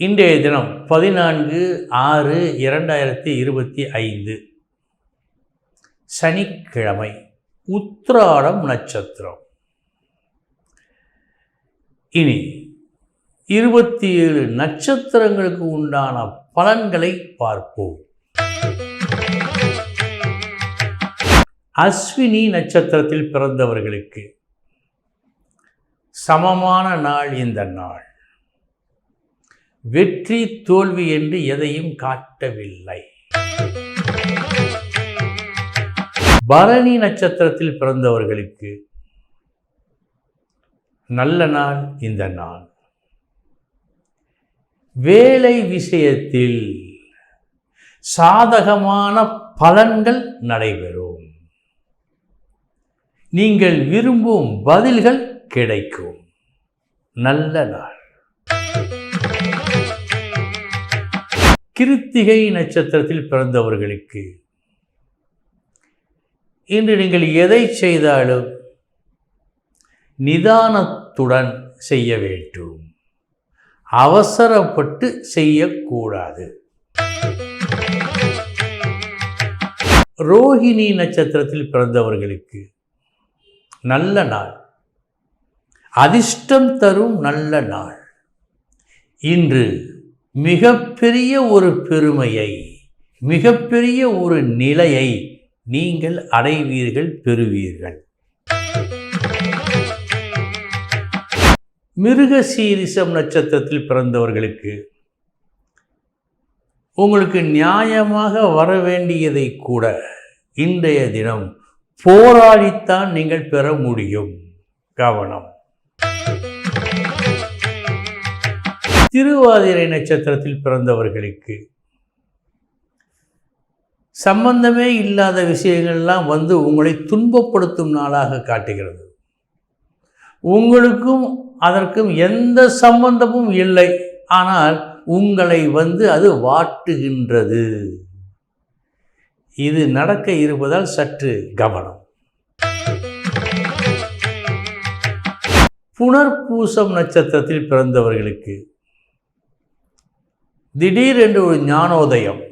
இன்றைய தினம் பதினான்கு ஆறு இரண்டாயிரத்தி இருபத்தி ஐந்து. சனிக்கிழமை உத்திராடம் நட்சத்திரம். இனி இருபத்தி ஏழு நட்சத்திரங்களுக்கு உண்டான பலன்களை பார்ப்போம். அஸ்வினி நட்சத்திரத்தில் பிறந்தவர்களுக்கு சமமான நாள் இந்த நாள். வெற்றி தோல்வி என்று எதையும் காட்டவில்லை. பரணி நட்சத்திரத்தில் பிறந்தவர்களுக்கு நல்ல நாள் இந்த நாள். வேலை விஷயத்தில் சாதகமான பலன்கள் நடைபெறும். நீங்கள் விரும்பும் பதில்கள் கிடைக்கும். நல்ல நாள். கிருத்திகை நட்சத்திரத்தில் பிறந்தவர்களுக்கு. இன்று நீங்கள் எதை செய்தாலும் நிதானத்துடன் செய்ய வேண்டும். அவசரப்பட்டு செய்யக்கூடாது. ரோஹிணி நட்சத்திரத்தில் பிறந்தவர்களுக்கு நல்ல நாள். அதிர்ஷ்டம் தரும் நல்ல நாள். இன்று மிகப்பெரிய ஒரு பெருமையை மிகப்பெரிய ஒரு நிலையை நீங்கள் அடைவீர்கள் பெறுவீர்கள். மிருக சீரிசம் நட்சத்திரத்தில் பிறந்தவர்களுக்கு உங்களுக்கு நியாயமாக வர வேண்டியதை கூட இன்றைய தினம் போராடித்தான் நீங்கள் பெற முடியும். கவனம். திருவாதிரை நட்சத்திரத்தில் பிறந்தவர்களுக்கு சம்பந்தமே இல்லாத விஷயங்கள்லாம் வந்து உங்களை துன்பப்படுத்தும் நாளாக காட்டுகிறது. உங்களுக்கும் அதற்கும் எந்த சம்பந்தமும் இல்லை. ஆனால் உங்களை வந்து அது வாட்டுகின்றது. இது நடக்க இருப்பதால் சற்று கவனம். புனர்பூசம் நட்சத்திரத்தில் பிறந்தவர்களுக்கு திடீரென்று ஒரு ஞானோதயம்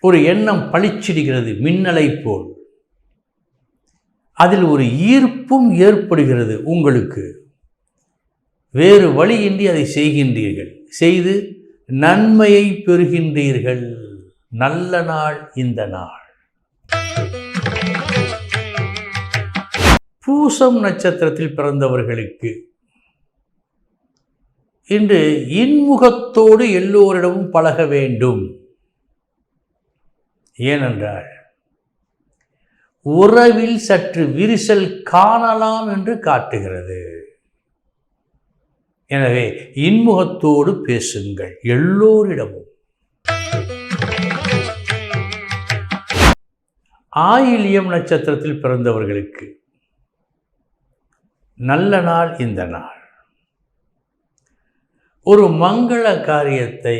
ஒரு எண்ணம் பளிச்சிடுகிறது மின்னலை போல். அதில் ஒரு ஈர்ப்பும் ஏற்படுகிறது உங்களுக்கு. வேறு வழியின்றி அதை செய்கின்றீர்கள். செய்து நன்மையை பெறுகின்றீர்கள். நல்ல நாள் இந்த நாள். பூசம் நட்சத்திரத்தில் பிறந்தவர்களுக்கு இன்று இன்முகத்தோடு எல்லோரிடமும் பழக வேண்டும். ஏனென்றால் உறவில் சற்று விரிசல் காணலாம் என்று காட்டுகிறது. எனவே இன்முகத்தோடு பேசுங்கள் எல்லோரிடமும். ஆயிலியம் நட்சத்திரத்தில் பிறந்தவர்களுக்கு நல்ல நாள் இந்த நாள். ஒரு மங்கள காரியத்தை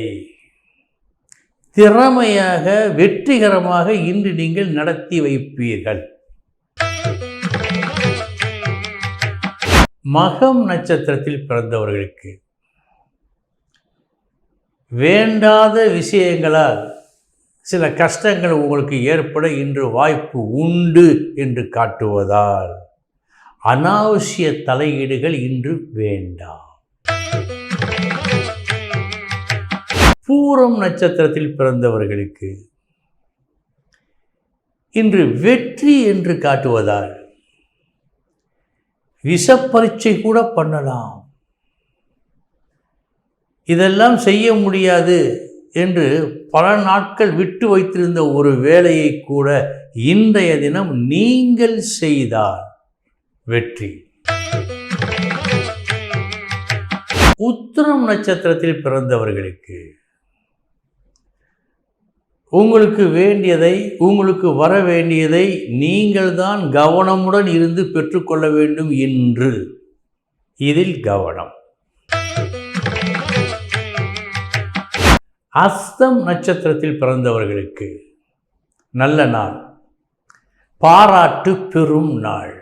திறமையாக வெற்றிகரமாக இன்று நீங்கள் நடத்தி வைப்பீர்கள். மகம் நட்சத்திரத்தில் பிறந்தவர்களுக்கு வேண்டாத விஷயங்களால் சில கஷ்டங்கள் உங்களுக்கு ஏற்பட இன்று வாய்ப்பு உண்டு என்று காட்டுவதால் அனாவசிய தலையீடுகள் இன்று வேண்டாம். பூரம் நட்சத்திரத்தில் பிறந்தவர்களுக்கு இன்று வெற்றி என்று காட்டுவதால் விஷப்பரீட்சை கூட பண்ணலாம். இதெல்லாம் செய்ய முடியாது என்று பல நாட்கள் விட்டு வைத்திருந்த ஒரு வேலையை கூட இன்றைய தினம் நீங்கள் செய்தால் வெற்றி. உத்திரம் நட்சத்திரத்தில் பிறந்தவர்களுக்கு உங்களுக்கு வேண்டியதை உங்களுக்கு வர வேண்டியதை நீங்கள்தான் கவனமுடன் இருந்து பெற்றுக்கொள்ள வேண்டும் என்று. இதில் கவனம். அஸ்தம் நட்சத்திரத்தில் பிறந்தவர்களுக்கு நல்ல நாள். பாராட்டு பெறும் நாள்.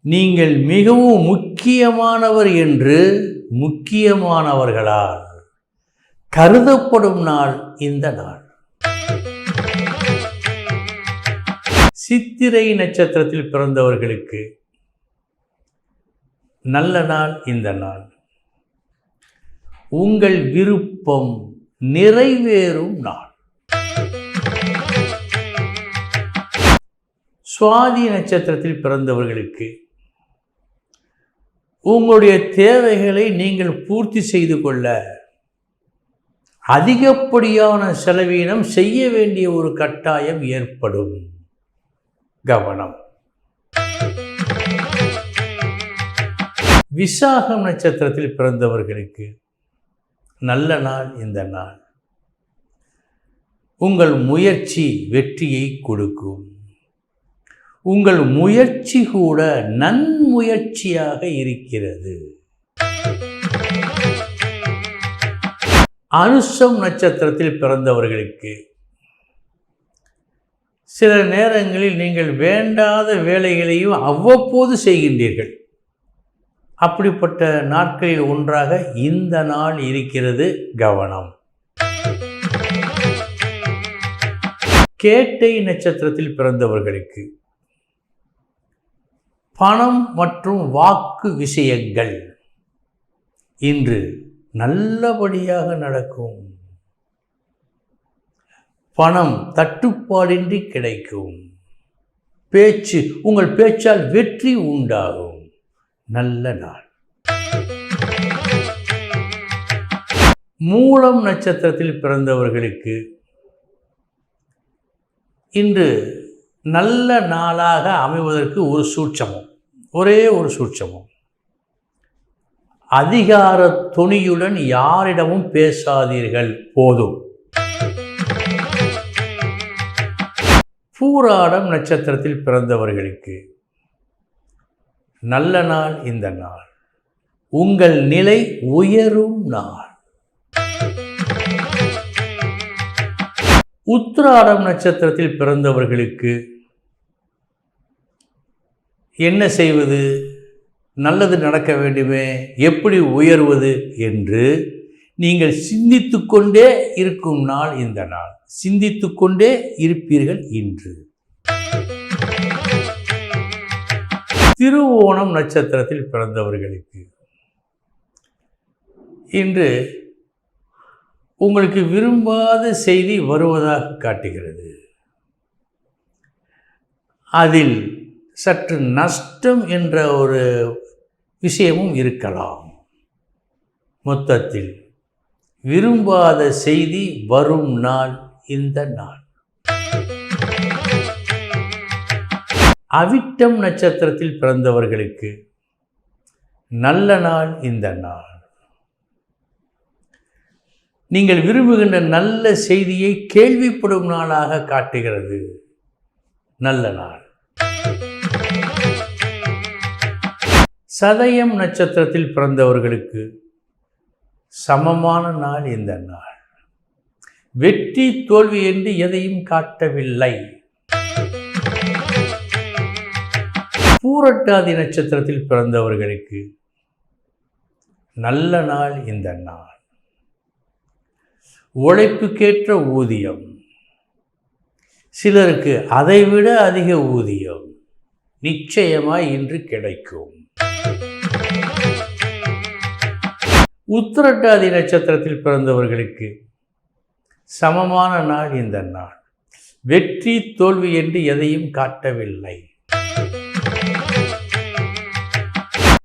நீங்கள் மிகவும் முக்கியமானவர் என்று முக்கியமானவர்களால் கருதப்படும் நாள் இந்த நாள். சித்திரை நட்சத்திரத்தில் பிறந்தவர்களுக்கு நல்ல நாள் இந்த நாள். உங்கள் விருப்பம் நிறைவேறும் நாள். சுவாதி நட்சத்திரத்தில் பிறந்தவர்களுக்கு உங்களுடைய தேவைகளை நீங்கள் பூர்த்தி செய்து கொள்ள அதிகப்படியான செலவீனம் செய்ய வேண்டிய ஒரு கட்டாயம் ஏற்படும். கவனம். விசாகம் நட்சத்திரத்தில் பிறந்தவர்களுக்கு நல்ல நாள் இந்த நாள். உங்கள் முயற்சி வெற்றியை கொடுக்கும். உங்கள் முயற்சி கூட நன்முயற்சியாக இருக்கிறது. அனுஷம் நட்சத்திரத்தில் பிறந்தவர்களுக்கு. சில நேரங்களில் நீங்கள் வேண்டாத வேலைகளையும் அவ்வப்போது செய்கின்றீர்கள். அப்படிப்பட்ட நாட்களில் ஒன்றாக இந்த நாள் இருக்கிறது கவனம். கேட்டை நட்சத்திரத்தில் பிறந்தவர்களுக்கு. பணம் மற்றும் வாக்கு விஷயங்கள். இன்று நல்லபடியாக நடக்கும். பணம் தட்டுப்பாடின்றி கிடைக்கும். பேச்சு உங்கள் பேச்சால் வெற்றி உண்டாகும். நல்ல நாள். மூலம் நட்சத்திரத்தில் பிறந்தவர்களுக்கு இன்று நல்ல நாளாக அமைவதற்கு ஒரு சூட்சமம். ஒரே ஒரு சூட்சமம். அதிகார துணியுடன் யாரிடமும் பேசாதீர்கள் போதும். பூராடம் நட்சத்திரத்தில் பிறந்தவர்களுக்கு. நல்ல நாள் இந்த நாள். உங்கள் நிலை உயரும் நாள். உத்திராடம் நட்சத்திரத்தில் பிறந்தவர்களுக்கு என்ன செய்வது? நல்லது நடக்க வேண்டுமே? எப்படி உயர்வது என்று நீங்கள் சிந்தித்து கொண்டே இருக்கும் நாள் இந்த நாள். சிந்தித்து கொண்டே இருப்பீர்கள் இன்று. திருவோணம் நட்சத்திரத்தில் பிறந்தவர்களுக்கு. இன்று உங்களுக்கு விரும்பாத செய்தி வருவதாக காட்டுகிறது. அதில் சற்று நஷ்டம் என்ற ஒரு விஷயமும் இருக்கலாம். மொத்தத்தில் விரும்பாத செய்தி வரும் நாள் இந்த நாள். அவிட்டம் நட்சத்திரத்தில் பிறந்தவர்களுக்கு நல்ல நாள் இந்த நாள். நீங்கள் விரும்புகின்ற நல்ல செய்தியை கேள்விப்படும் நாளாக காட்டுகிறது. நல்ல நாள். சதயம் நட்சத்திரத்தில் பிறந்தவர்களுக்கு சமமான நாள் இந்த நாள். வெற்றி தோல்வி என்று எதையும் காட்டவில்லை. பூரட்டாதி நட்சத்திரத்தில் பிறந்தவர்களுக்கு நல்ல நாள் இந்த நாள். உழைப்புக்கேற்ற ஊதியம். சிலருக்கு அதைவிட அதிக ஊதியம். நிச்சயமாய் இன்று கிடைக்கும். உத்திரட்டாதி நட்சத்திரத்தில் பிறந்தவர்களுக்கு சமமான நாள் இந்த நாள். வெற்றி தோல்வி என்று எதையும் காட்டவில்லை.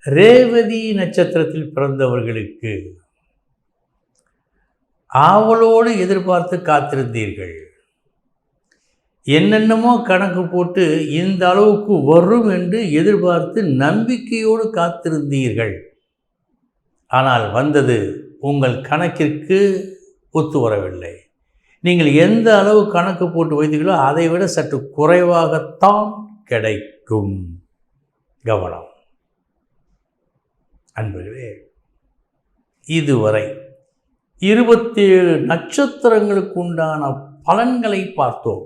ரேவதி நட்சத்திரத்தில் பிறந்தவர்களுக்கு ஆவலோடு எதிர்பார்த்து காத்திருந்தீர்கள். என்னென்னமோ கணக்கு போட்டு இந்த அளவுக்கு வரும் என்று எதிர்பார்த்து நம்பிக்கையோடு காத்திருந்தீர்கள். ஆனால் வந்தது உங்கள் கணக்கிற்கு ஒத்து வரவில்லை. நீங்கள் எந்த அளவு கணக்கு போட்டு வைத்தீர்களோ அதை விட சற்று குறைவாகத்தான் கிடைக்கும். கவனம். அன்பர்களே இதுவரை இருபத்தேழு நட்சத்திரங்களுக்கு உண்டான பலன்களை பார்த்தோம்.